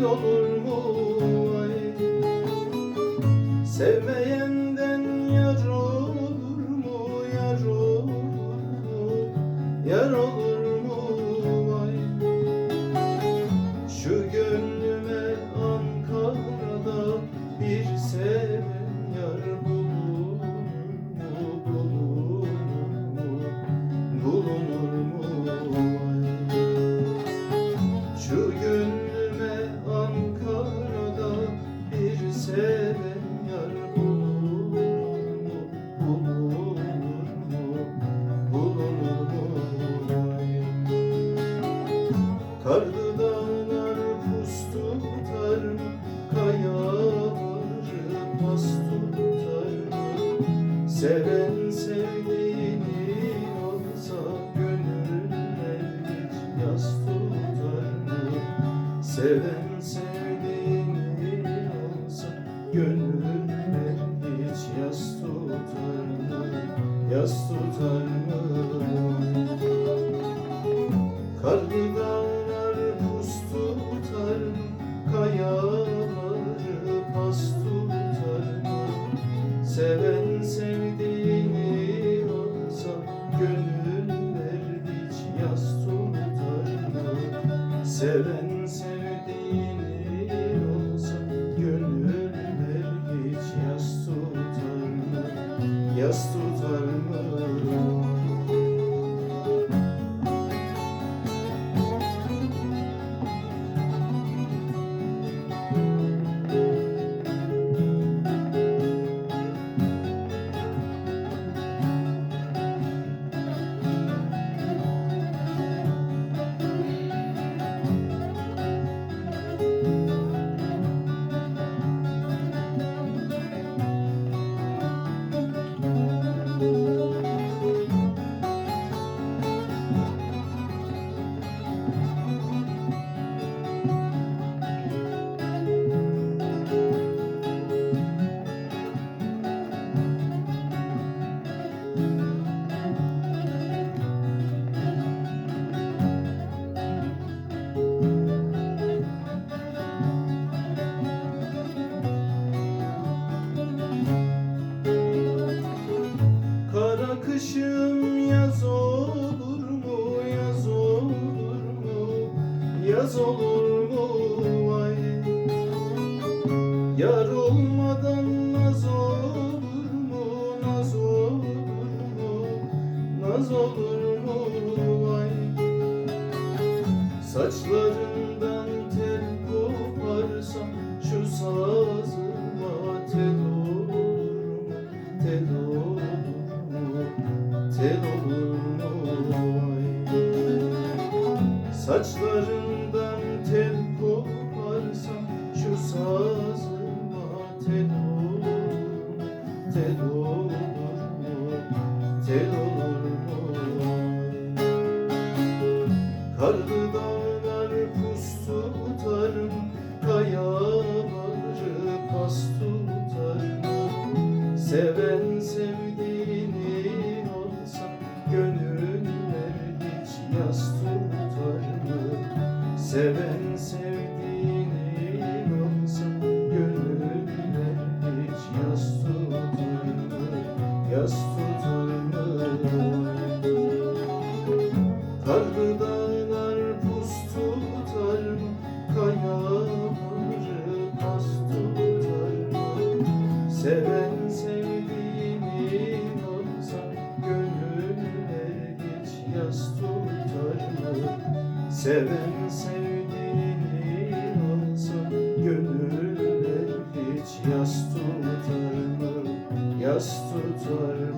mümkün olur mu? Ay. Sevmeyenden yar olur mu? Yar olur mu? Yar olur mu? Ay. Şu gönlüme Ankara'da bir seven yar bulur mu bulur mu? Bulunur mu? Ay. Şu gönlüme Karlı dağlar pus tutar mı? Kayaları pas tutar mı? Seven sevdiğini olsa Gönüller hiç yas tutar mı? Seven sevdiğini olsa Gönüller hiç yas tutar mı? Yas tutar mı? Karlı Seven yaz olur mu vay Yar olmadan naz olur mu, naz olur mu, naz olur mu vay Saçlarından tel koparsam şu sazıma tel olur mu, tel olur mu, tel olur mu vay Saçlarından Karlı dağlar pus tutar mı? Kayaları pas tutar mı? Seven sevdiğini olsa Gönüller hiç yas tutar mı? Seven sevdiğini olsa Gönüller hiç yas tutar mı? Yas tutar mı? Karlı dağlar Seven sevdiğini olsa Gönüller hiç yas tutar mı? Yas tutar mı?